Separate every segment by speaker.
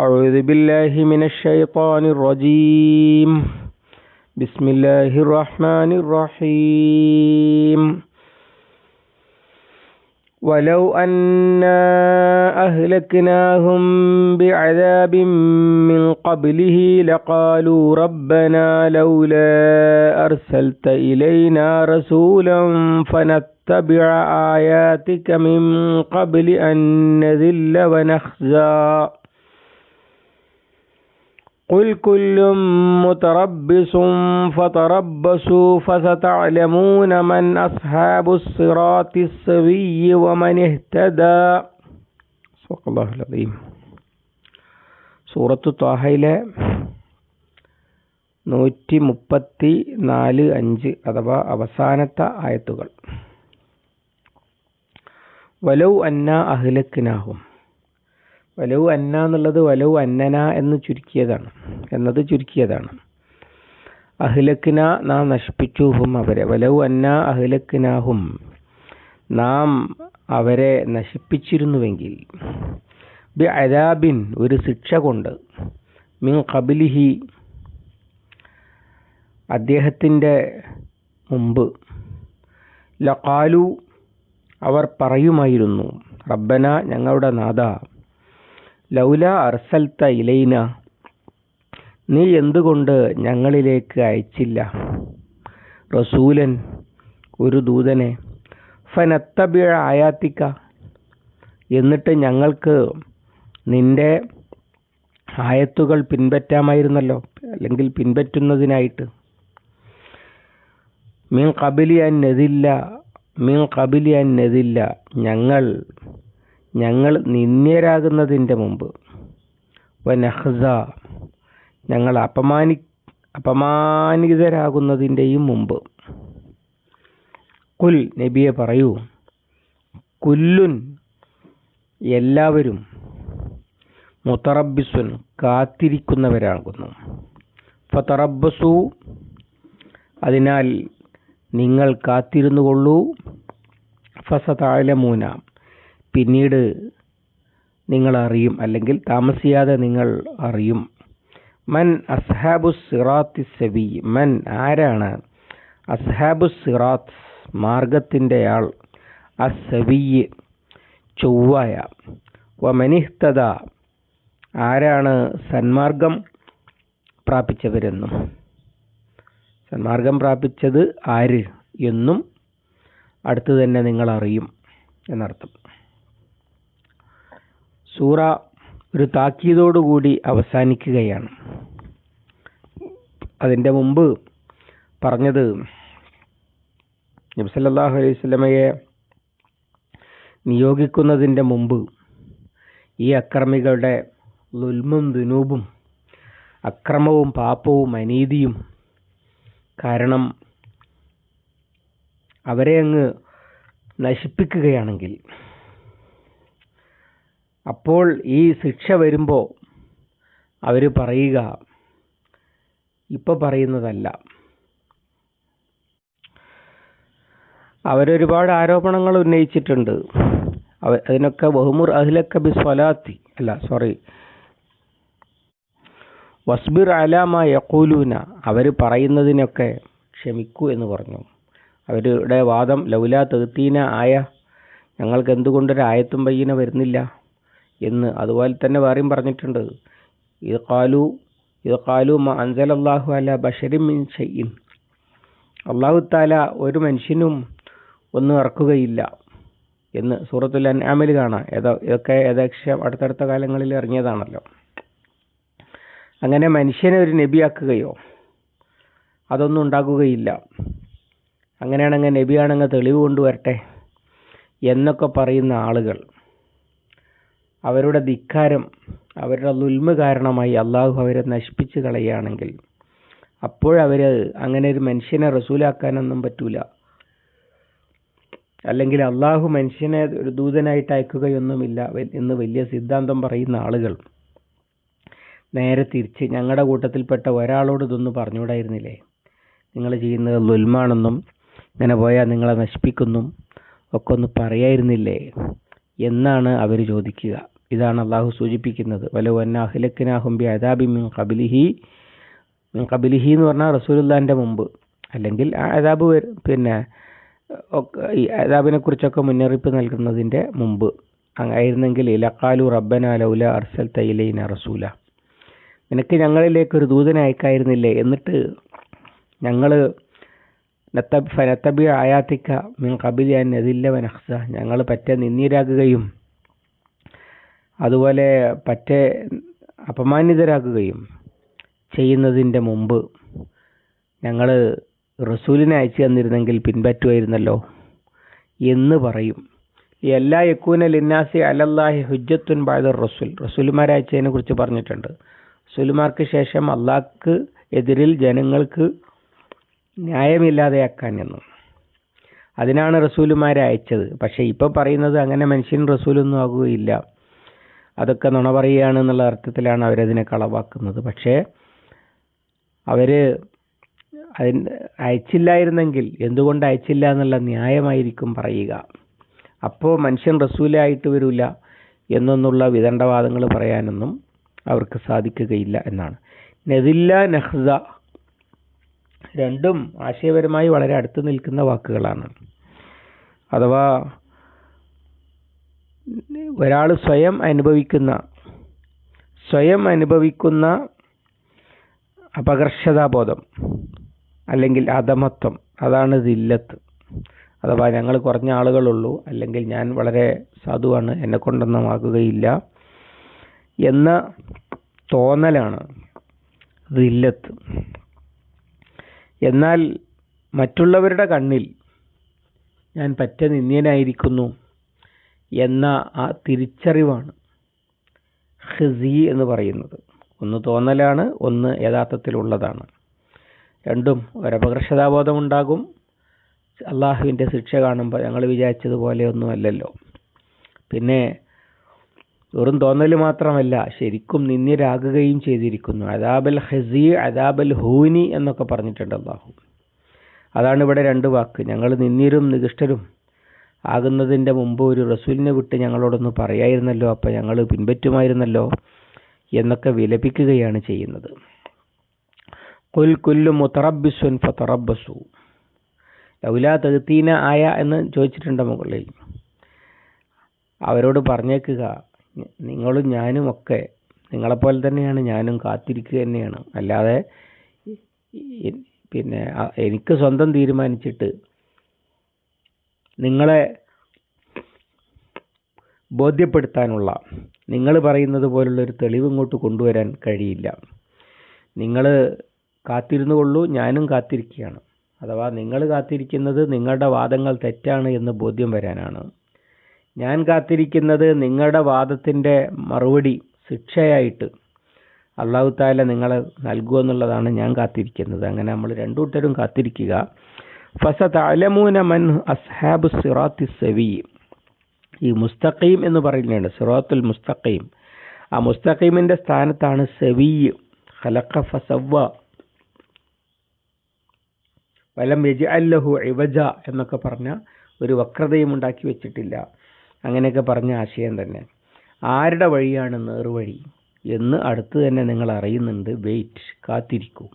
Speaker 1: أعوذ بالله من الشيطان الرجيم. بسم الله الرحمن الرحيم. ولو أنا أهلكناهم بعذاب من قبله لقالوا ربنا لولا أرسلت إلينا رسولا فنتبع آياتك من قبل أن نذل ونخزى. قل كل متربص فتربصوا فستعلمون من أصحاب الصراط السوي ومن اهتدى صدق الله العظيم സൂറത്തു ത്വാഹയിലെ നൂറ്റി മുപ്പത്തി നാല് അഞ്ച് അഥവാ അവസാനത്തെ ആയത്തുകൾ വലൗ അന്ന അഹ്ലക്കിനാഹും വലവ് അന്ന എന്നുള്ളത് വലവ് അന്നന എന്ന് ചുരുക്കിയതാണ്. എന്നത് ചുരുക്കിയതാണ്. അഹ്ലക്കിന നാം നശിപ്പിച്ചുഹും അവരെ. വലവ് അന്ന അഹ്ലക്കിനാഹും നാം അവരെ നശിപ്പിച്ചിരുന്നുവെങ്കിൽ ബി അദാബിൻ ഒരു ശിക്ഷ കൊണ്ട് മിൻ കബിലിഹി അദ്ദേഹത്തിന്റെ മുമ്പ് ലക്കാലു അവർ പറയുമായിരുന്നു റബ്ബന ഞങ്ങളുടെ നാഥ ലൗല അർസൽത്ത ഇലൈന. നീ എന്തുകൊണ്ട് ഞങ്ങളിലേക്ക് അയച്ചില്ല? റസൂലൻ ഒരു ദൂതനെ ഫനത്തബിഴ ആയാത്തിക്ക. എന്നിട്ട് ഞങ്ങൾക്ക് നിന്റെ ആയത്തുകൾ പിൻപറ്റാമായിരുന്നല്ലോ അല്ലെങ്കിൽ പിൻപറ്റുന്നതിനായിട്ട്. മീൻ കബിലി അന്നെതില്ല മീൻ കബിലി അന്നെതില്ല ഞങ്ങൾ ഞങ്ങൾ നിന്ദ്യരാകുന്നതിന്റെ മുമ്പ്. വനഹ്സ ഞങ്ങൾ അപമാനി അപമാനിതരാകുന്നതിന്റെയും മുമ്പ്. കുൽ നബിയെ പറയൂ. കുല്ലുൻ എല്ലാവരും മുത്തറബിസുൻ കാത്തിരിക്കുന്നവരാകുന്നു. ഫതറബസു അതിനാൽ നിങ്ങൾ കാത്തിരുന്നു കൊള്ളൂ ഫസതാലമൂന പിന്നീട് നിങ്ങൾ അറിയും അല്ലെങ്കിൽ താമസിയാതെ നിങ്ങൾ അറിയും. മൻ അസ്ഹാബു സിറാത്തി സബി മൻ ആരാണ്? അസ്ഹാബു സിറാത്ത് മാർഗത്തിന്റെ ആൾ അസവിയ് ചൊവ്വായ. വമനിഹ്തത ആരാണ് സന്മാർഗം പ്രാപിച്ചവരെന്നും. സന്മാർഗം പ്രാപിച്ചത് ആര് എന്നും അടുത്തു തന്നെ നിങ്ങൾ അറിയും എന്നർത്ഥം. സൂറ ഒരു താക്കീതോടുകൂടി അവസാനിക്കുകയാണ്. അതിന്റെ മുമ്പ് പറഞ്ഞത് നബ്സല്ലാഹു അലൈഹി സ്വലമയെ നിയോഗിക്കുന്നതിന്റെ മുമ്പ് ഈ അക്രമികളുടെ ലുൽമും ദുനൂബും അക്രമവും പാപവും അനീതിയും കാരണം അവരെ അങ്ങ് നശിപ്പിക്കുകയാണെങ്കിൽ അപ്പോൾ ഈ ശിക്ഷ വരുമ്പോൾ അവർ പറയുക ഇപ്പം പറയുന്നതല്ല. അവരൊരുപാട് ആരോപണങ്ങൾ ഉന്നയിച്ചിട്ടുണ്ട്. അവ അതിനൊക്കെ ബഹുമുർ അഹ്ലക്ക ബി സ്വലാത്തി അല്ല സോറി. വസ്ബിർ അലാമ യക്കൂലൂന അവർ പറയുന്നതിനൊക്കെ ക്ഷമിക്കൂ എന്ന് പറഞ്ഞു. അവരുടെ വാദം ലൗല തെത്തീന ആയ ഞങ്ങൾക്ക് എന്തുകൊണ്ടൊരു ആയത്തും പയ്യന വരുന്നില്ല? എന്ന് അതുപോലെ തന്നെ വേറെയും പറഞ്ഞിട്ടുണ്ട്. ഇത് കാലു ഇത് കാലു അൻസലല്ലാഹു അല ബഷരിൻ മിൻ ഷെയ്യിൻ അള്ളാഹു താല ഒരു മനുഷ്യനും ഒന്നും ഇറക്കുകയില്ല എന്ന് സൂറത്തുൽ അൻആമിൽ കാണാം. ഏതോ ഇതൊക്കെ ഏകദേശം അടുത്തടുത്ത കാലങ്ങളിൽ ഇറങ്ങിയതാണല്ലോ. അങ്ങനെ മനുഷ്യനെ ഒരു നബിയാക്കുകയോ അതൊന്നും ഉണ്ടാകുകയില്ല അങ്ങനെയാണെങ്കിൽ നബിയാണെങ്കിൽ തെളിവ് കൊണ്ടുവരട്ടെ എന്നൊക്കെ പറയുന്ന ആളുകൾ. അവരുടെ ധിക്കാരം അവരുടെ ദുൽമ കാരണമായി അള്ളാഹു അവരെ നശിപ്പിച്ച് കളയുകയാണെങ്കിൽ അപ്പോഴവർ അങ്ങനെ ഒരു മനുഷ്യനെ റസൂലാക്കാനൊന്നും പറ്റൂല. അല്ലെങ്കിൽ അള്ളാഹു മനുഷ്യനെ ഒരു ദൂതനായിട്ട് അയക്കുകയൊന്നുമില്ല എന്ന് വലിയ സിദ്ധാന്തം പറയുന്ന ആളുകൾ നേരെ തിരിച്ച് ഞങ്ങളുടെ കൂട്ടത്തിൽപ്പെട്ട ഒരാളോട് ഇതൊന്നും പറഞ്ഞുകൂടായിരുന്നില്ലേ? നിങ്ങൾ ചെയ്യുന്നത് ലുൽമാണെന്നും ഇങ്ങനെ പോയാൽ നിങ്ങളെ നശിപ്പിക്കുന്നു ഒക്കെ ഒന്ന് പറയായിരുന്നില്ലേ? എന്നാണ് അവർ ചോദിക്കുക. ഇതാണ് അള്ളാഹു സൂചിപ്പിക്കുന്നത്. വലോ അന്ന അഹിലക്കിനാഹും അദാബി മിൻ കബിലിഹി മിൻ കബിലിഹി എന്ന് പറഞ്ഞാൽ റസൂലുല്ലാന്റെ മുമ്പ്. അല്ലെങ്കിൽ ആ അദാബ് പിന്നെ ഈ അദാബിനെ കുറിച്ചൊക്കെ മുന്നറിയിപ്പ് നൽകുന്നതിന്റെ മുമ്പ്. ആയിരുന്നെങ്കിൽ ഇലക്കാലു റബ്ബന ലൗല അർസൽ തൈലൈന റസൂല. നിനക്ക് ഞങ്ങളിലേക്ക് ഒരു ദൂതനെ എന്നിട്ട് ഞങ്ങൾ നത്തബി ആയാത്തിക്ക മിൻ കബിലി അൻ ഞങ്ങൾ പറ്റെ നിന്ദിരാകുകയും അതുപോലെ പറ്റെ അപമാനിതരാകുകയും ചെയ്യുന്നതിന്റെ മുമ്പ് ഞങ്ങൾ റസൂലിനെ അയച്ചു തന്നിരുന്നെങ്കിൽ പിൻപറ്റുമായിരുന്നല്ലോ എന്ന് പറയും. എല്ലാ യക്കൂന ലിന്നാസി അലല്ലാഹി ഹുജ്ജത്തുൻ ബാദർ റസൂൽ. റസൂലുമാരെ അയച്ചതിനെ കുറിച്ച് പറഞ്ഞിട്ടുണ്ട്. റസൂലുമാർക്ക് ശേഷം അള്ളാഹ്ക്ക് എതിരിൽ ജനങ്ങൾക്ക് ന്യായമില്ലാതെയാക്കാൻ എന്നും അതിനാണ് റസൂലുമാരെ അയച്ചത്. പക്ഷേ ഇപ്പോൾ പറയുന്നത് അങ്ങനെ മനുഷ്യൻ റസൂലൊന്നും ആകുകയില്ല. അതൊക്കെ നുണ പറയുകയാണ് എന്നുള്ള അർത്ഥത്തിലാണ് അവരതിനെ കളവാക്കുന്നത്. പക്ഷേ അവർ അതിന് അയച്ചില്ലായിരുന്നെങ്കിൽ എന്തുകൊണ്ട് അയച്ചില്ല എന്നുള്ള ന്യായമായിരിക്കും പറയുക. അപ്പോൾ മനുഷ്യൻ റസൂലായിട്ട് വരില്ല എന്നൊന്നുള്ള വിദണ്ഡവാദങ്ങൾ പറയാനൊന്നും അവർക്ക് സാധിക്കുകയില്ല എന്നാണ്. നെതില്ല നെഹ്സ രണ്ടും ആശയപരമായി വളരെ അടുത്ത് നിൽക്കുന്ന വാക്കുകളാണ്. അഥവാ ഒരാൾ സ്വയം അനുഭവിക്കുന്ന സ്വയം അനുഭവിക്കുന്ന അപകർഷതാബോധം അല്ലെങ്കിൽ അധമത്വം അതാണ് ദില്ലത്ത്. അഥവാ ഞങ്ങൾ കുറഞ്ഞ ആളുകളുള്ളൂ അല്ലെങ്കിൽ ഞാൻ വളരെ സാധുവാണ് എന്നെ കൊണ്ടൊന്നും ആകുകയില്ല എന്ന തോന്നലാണ് ദില്ലത്ത്. എന്നാൽ മറ്റുള്ളവരുടെ കണ്ണിൽ ഞാൻ പറ്റ നിന്ദ്യനായിരിക്കുന്നു എന്ന ആ തിരിച്ചറിവാണ് ഹിസി എന്ന് പറയുന്നത്. ഒന്ന് തോന്നലാണ് ഒന്ന് യഥാർത്ഥത്തിലുള്ളതാണ്. രണ്ടും ഒരപകർഷതാബോധം ഉണ്ടാകും. അള്ളാഹുവിന്റെ ശിക്ഷ കാണുമ്പോൾ ഞങ്ങൾ വിചാരിച്ചതുപോലെ ഒന്നുമല്ലല്ലോ പിന്നെ വെറും തോന്നൽ മാത്രമല്ല ശരിക്കും നിന്ദ്യരാകുകയും ചെയ്തിരിക്കുന്നു. അദാബൽ ഹസി അദാബൽ ഹൂനി എന്നൊക്കെ പറഞ്ഞിട്ടുണ്ട് അള്ളാഹു അതാണ് ഇവിടെ രണ്ട് വാക്ക്. ഞങ്ങൾ നിന്നിരും നികിഷ്ടരും ആകുന്നതിന്റെ മുമ്പ് ഒരു റസൂലിനെ വിട്ട് ഞങ്ങളോടൊന്ന് പറയായിരുന്നല്ലോ അപ്പം ഞങ്ങൾ പിൻപറ്റുമായിരുന്നല്ലോ എന്നൊക്കെ വിലപിക്കുകയാണ് ചെയ്യുന്നത്. കുൽ കുല്ലു മുത്തറബിസുൻ ഫറബസു ലൗലാ തകത്തീന ആയ എന്ന് ചോദിച്ചിട്ടുണ്ട് മുകളിൽ. അവരോട് പറഞ്ഞേക്കുക നിങ്ങളും ഞാനും ഒക്കെ നിങ്ങളെപ്പോലെ തന്നെയാണ് ഞാനും കാത്തിരിക്കുക തന്നെയാണ്. അല്ലാതെ പിന്നെ എനിക്ക് സ്വന്തം തീരുമാനിച്ചിട്ട് നിങ്ങളെ ബോധ്യപ്പെടുത്താനുള്ള നിങ്ങൾ പറയുന്നത് പോലുള്ള ഒരു തെളിവ് ഇങ്ങോട്ട് കൊണ്ടുവരാൻ കഴിയില്ല. നിങ്ങൾ കാത്തിരുന്നു കൊള്ളൂ ഞാനും കാത്തിരിക്കുകയാണ്. അഥവാ നിങ്ങൾ കാത്തിരിക്കുന്നത് നിങ്ങളുടെ വാദങ്ങൾ തെറ്റാണ് എന്ന് ബോധ്യം വരാനാണ്. ഞാൻ കാത്തിരിക്കുന്നത് നിങ്ങളുടെ വാദത്തിന്റെ മറുപടി ശിക്ഷയായിട്ട്. അള്ളാഹു താല നിങ്ങളെ നൽകുമെന്നുള്ളതാണ് ഞാൻ കാത്തിരിക്കുന്നത്. അങ്ങനെ നമ്മൾ രണ്ടുകൂട്ടരും കാത്തിരിക്കുക. ഫസത്ത് അലമൂന മൻ അസ്ഹാബ് സിറാത്തി സെവി. ഈ മുസ്തഖീം എന്ന് പറയുന്നുണ്ട് സിറാത്തുൽ മുസ്തഖീം. ആ മുസ്തഖീമിന്റെ സ്ഥാനത്താണ് സെവി. ഖലഖ ഫസവ വലം യജ് അല്ലഹു ഇവജ എന്നൊക്കെ പറഞ്ഞ ഒരു വക്രതയും ഉണ്ടാക്കി വെച്ചിട്ടില്ല. അങ്ങനെയൊക്കെ പറഞ്ഞ ആശയം തന്നെ. ആരുടെ വഴിയാണ് നേർവഴി? എന്ന് അടുത്ത് തന്നെ നിങ്ങൾ അറിയുന്നുണ്ട്. വെയിറ്റ് കാത്തിരിക്കൂ.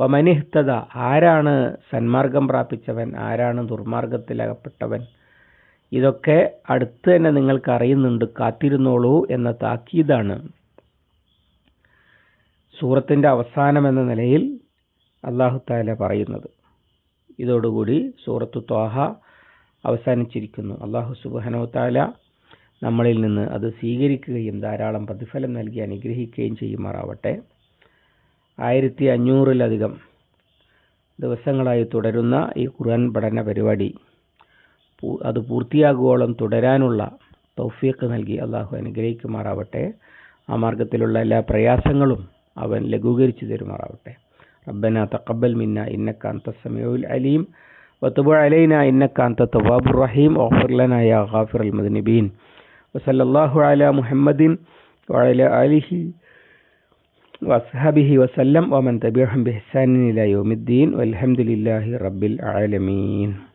Speaker 1: വമനിഹ്തത ആരാണ് സന്മാർഗം പ്രാപിച്ചവൻ? ആരാണ് ദുർമാർഗത്തിലകപ്പെട്ടവൻ? ഇതൊക്കെ അടുത്ത് തന്നെ നിങ്ങൾക്ക് അറിയുന്നുണ്ട്. കാത്തിരുന്നോളൂ എന്ന താക്കീതാണ്. സൂറത്തിന്റെ അവസാനം എന്ന നിലയിൽ അള്ളാഹു താല പറയുന്നത്. ഇതോടുകൂടി സൂറത്ത് ത്വാഹ അവസാനിച്ചിരിക്കുന്നു. അള്ളാഹു സുബാനോത്താല നമ്മളിൽ നിന്ന് അത് സ്വീകരിക്കുകയും ധാരാളം പ്രതിഫലം നൽകി അനുഗ്രഹിക്കുകയും ചെയ്യുമാറാവട്ടെ. ആയിരത്തി അഞ്ഞൂറിലധികം ദിവസങ്ങളായി തുടരുന്ന ഈ ഖുർആൻ പഠന പരിപാടി അത് പൂർത്തിയാകുവോളം തുടരാനുള്ള തൗഫീഖ് നൽകി അള്ളാഹു അനുഗ്രഹിക്കുമാറാവട്ടെ. ആ മാർഗത്തിലുള്ള എല്ലാ പ്രയാസങ്ങളും അവൻ ലഘൂകരിച്ചു തരുമാറാവട്ടെ. റബ്ബന തക്കബൽ മിന്ന ഇന്നക്കാന്ത അന്തസമയുൽ അലീം. وتب علينا إنك أنت التواب الرحيم. واغفر لنا يا غافر المذنبين. وصلى الله على محمد وعلى آله وأصحابه وسلم. ومن تبعهم بإحسان إلى يوم الدين. والحمد لله رب العالمين.